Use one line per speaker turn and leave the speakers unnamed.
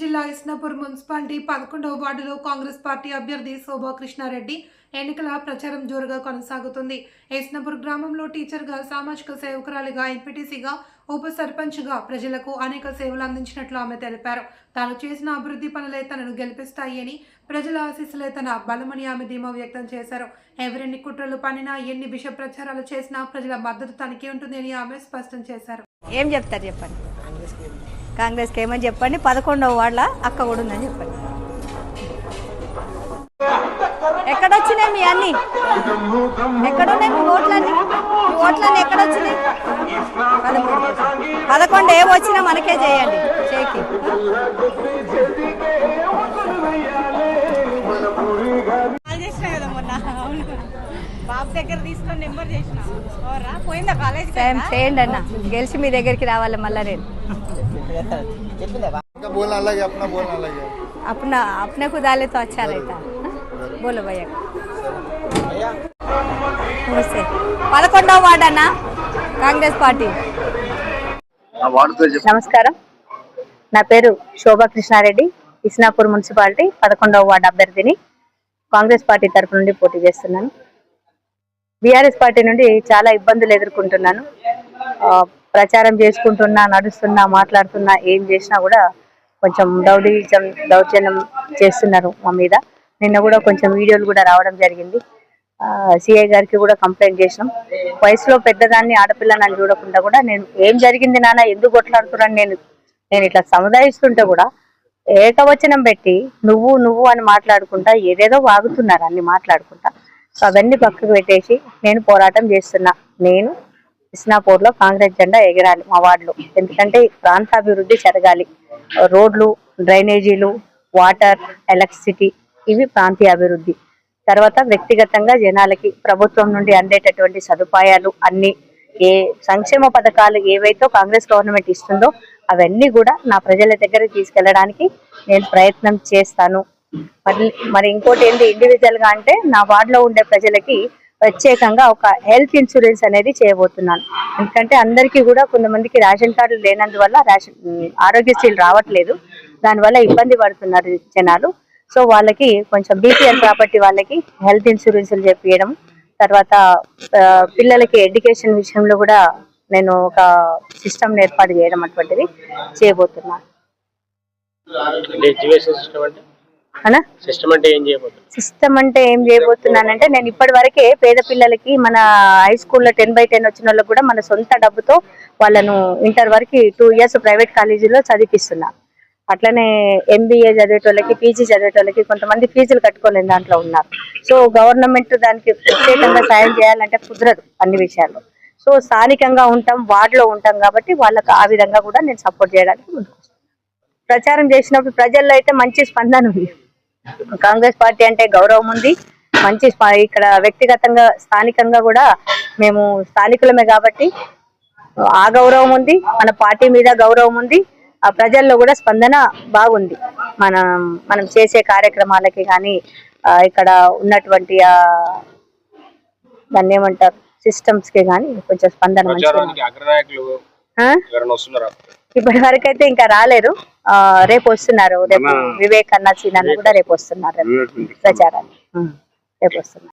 జిల్లా ఇస్నాపూర్ మున్సిపాలిటీ పదకొండవ వార్డులో కాంగ్రెస్ పార్టీ అభ్యర్థి శోభా కృష్ణారెడ్డి ఎన్నికల ప్రచారం జోరుగా కొనసాగుతుంది. ఇస్నాపూర్ గ్రామంలో టీచర్గా సామాజిక సేవకురాలిగా ఎంపీటీసీగా ఉప సర్పంచ్గా ప్రజలకు అనేక సేవలు అందించినట్లు ఆమె తెలిపారు. తాను చేసిన అభివృద్ధి పనులే తనను గెలిపిస్తాయి అని ప్రజల ఆశీస్సులే తన బలమని ఆమె ధీమా వ్యక్తం చేశారు. ఎవరెన్ని కుట్రలు పనినా ఎన్ని విష ప్రచారాలు చేసినా ప్రజల మద్దతు తనకే ఉంటుందని ఆమె స్పష్టం చేశారు.
ఏం చెప్తారు చెప్పండి. కాంగ్రెస్కి ఏమని చెప్పండి? పదకొండవ వాళ్ళ అక్క కూడా ఉందని చెప్పండి. ఎక్కడొచ్చినాయి మీ అన్ని? ఎక్కడున్నాయి మీ ఓట్లన్నీ? మీ ఓట్లన్నీ ఎక్కడొచ్చినాయి? పదకొండు. పదకొండు ఏం వచ్చినా మనకే చేయండి. చేకి.
దగ్గర తీసుకొని నెంబర్ చేసిన ఓరా పోయిందా కాలేజ్
ఏం చేయండి అన్న గెలిచి మీ దగ్గరికి రావాలి మళ్ళీ నేను
का बोलना अलग है अपना बोलना अलग है
अपना अपने को डाले तो अच्छा रहता बोलो भैया నమస్తే పదకొండవ వార్డు అన్న కాంగ్రెస్ పార్టీ నమస్కారం నా పేరు శోభా కృష్ణారెడ్డి ఇస్నాపూర్ మున్సిపాలిటీ పదకొండవ వార్డు అభ్యర్థిని కాంగ్రెస్ పార్టీ తరఫు నుండి పోటీ చేస్తున్నాను బీఆర్ఎస్ పార్టీ నుండి చాలా ఇబ్బందులు ఎదుర్కొంటున్నాను. ఆ, ప్రచారం చేసుకుంటున్నా నడుస్తున్నా మాట్లాడుతున్నా ఏం చేసినా కూడా కొంచెం దౌర్జన్యం దౌర్జన్యం చేస్తున్నారు మా మీద. నిన్న కూడా కొంచెం వీడియోలు కూడా రావడం జరిగింది. సిఐ గారికి కూడా కంప్లైంట్ చేసినాం. వయసులో పెద్దదాన్ని ఆడపిల్లని చూడకుండా కూడా నేను ఏం జరిగింది నాన్న ఎందుకు కొట్లాడుతున్నాను నేను నేను ఇట్లా సముదాయిస్తుంటే కూడా ఏకవచనం పెట్టి నువ్వు నువ్వు అని మాట్లాడుకుంటా ఏదేదో వాగుతున్నారు అన్ని మాట్లాడుకుంటా. సో అవన్నీ పక్కకు పెట్టేసి నేను పోరాటం చేస్తున్నా. నేను ఇస్నాపూర్లో కాంగ్రెస్ జెండా ఎగరాలి మా వార్డులో. ఎందుకంటే ప్రాంతాభివృద్ధి జరగాలి. రోడ్లు డ్రైనేజీలు వాటర్ ఎలక్ట్రిసిటీ ఇవి ప్రాంతీయ అభివృద్ధి. తర్వాత వ్యక్తిగతంగా జనాలకి ప్రభుత్వం నుండి అందేటటువంటి సదుపాయాలు అన్ని ఏ సంక్షేమ పథకాలు ఏవైతే కాంగ్రెస్ గవర్నమెంట్ ఇస్తుందో అవన్నీ కూడా నా ప్రజల దగ్గర తీసుకెళ్ళడానికి నేను ప్రయత్నం చేస్తాను. మరి మరి ఇంకోటి ఏంటి ఇండివిజువల్గా అంటే నా వార్డులో ఉండే ప్రజలకి ప్రత్యేకంగా ఒక హెల్త్ ఇన్సూరెన్స్ అనేది చేయబోతున్నాను. ఎందుకంటే అందరికీ కూడా కొంతమందికి రేషన్ కార్డులు లేనందువల్ల రేషన్ ఆరోగ్యశ్రీలు రావట్లేదు. దానివల్ల ఇబ్బంది పడుతున్నారు జనాలు. సో వాళ్ళకి కొంచెం బీపీఎల్ ప్రాపర్టీ వాళ్ళకి హెల్త్ ఇన్సూరెన్స్లు చెప్పియడం తర్వాత పిల్లలకి ఎడ్యుకేషన్ విషయంలో కూడా నేను ఒక సిస్టమ్ ఏర్పాటు చేయడం అటువంటిది చేయబోతున్నాను.
సిస్టమ్ అంటే ఏం
సిస్టమ్ అంటే ఏం చేయబోతున్నానంటే నేను ఇప్పటి వరకే పేద పిల్లలకి మన హై స్కూల్లో టెన్ బై టెన్ వచ్చిన వాళ్ళకి కూడా మన సొంత డబ్బుతో వాళ్ళను ఇంటర్ వరకు టూ ఇయర్స్ ప్రైవేట్ కాలేజీలో చదివిస్తున్నా అట్లనే ఎంబీఏ చదివేటోళ్ళకి పీజీ చదివేటోళ్ళకి కొంతమంది ఫీజులు కట్టుకోలేని దాంట్లో ఉన్నారు. సో గవర్నమెంట్ దానికి ప్రత్యేకంగా సాయం చేయాలంటే కుదరదు అన్ని విషయాల్లో. సో స్థానికంగా ఉంటాం వార్డులో ఉంటాం కాబట్టి వాళ్ళకి ఆ విధంగా కూడా నేను సపోర్ట్ చేయడానికి. ప్రచారం చేసినప్పుడు ప్రజల్లో అయితే మంచి స్పందన ఉంది. కాంగ్రెస్ పార్టీ అంటే గౌరవం ఉంది. మంచి ఇక్కడ వ్యక్తిగతంగా స్థానికంగా కూడా మేము స్థానికులమే కాబట్టి ఆ గౌరవం ఉంది. మన పార్టీ మీద గౌరవం ఉంది. ఆ ప్రజల్లో కూడా స్పందన బాగుంది. మనం మనం చేసే కార్యక్రమాలకి కానీ ఇక్కడ ఉన్నటువంటి ఆ దాన్ని ఏమంటారు సిస్టమ్స్కి కానీ కొంచెం స్పందన ఇప్పటి వరకు అయితే ఇంకా రాలేరు. ఆ రేపు వస్తున్నారు. రేపు వివేక్ అన్న సీన్ కూడా రేపు వస్తున్నారు. ఉం. రేపు వస్తున్నారు.